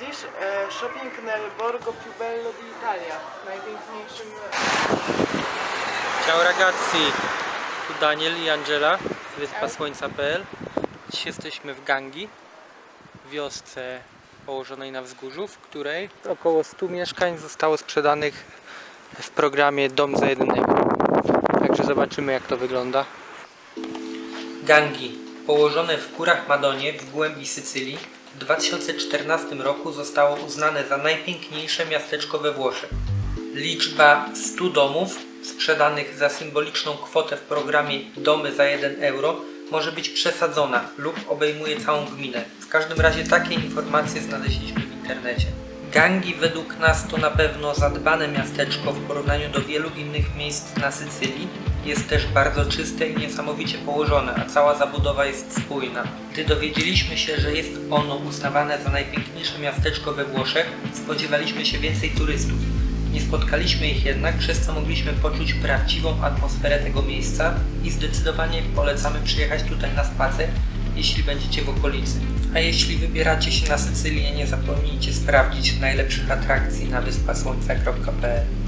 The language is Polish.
Widzisz, e, shopping nel Borgo più bello d'Italia, najpiękniejszym... Ciao ragazzi, tu Daniel i Angela z wyspasłońca.pl Dziś jesteśmy w Gangi, wiosce położonej na wzgórzu, w której około 100 mieszkań zostało sprzedanych w programie Dom za 1 euro. Także zobaczymy jak to wygląda. Gangi, położone w górach Madonie w głębi Sycylii, w 2014 roku zostało uznane za najpiękniejsze miasteczko we Włoszech. Liczba 100 domów sprzedanych za symboliczną kwotę w programie Domy za 1 euro może być przesadzona lub obejmuje całą gminę. W każdym razie takie informacje znaleźliśmy w internecie. Gangi według nas to na pewno zadbane miasteczko w porównaniu do wielu innych miejsc na Sycylii. Jest też bardzo czyste i niesamowicie położone, a cała zabudowa jest spójna. Gdy dowiedzieliśmy się, że jest ono uznawane za najpiękniejsze miasteczko we Włoszech, spodziewaliśmy się więcej turystów. Nie spotkaliśmy ich jednak, przez co mogliśmy poczuć prawdziwą atmosferę tego miejsca i zdecydowanie polecamy przyjechać tutaj na spacer, jeśli będziecie w okolicy. A jeśli wybieracie się na Sycylię, nie zapomnijcie sprawdzić najlepszych atrakcji na wyspasłońca.pl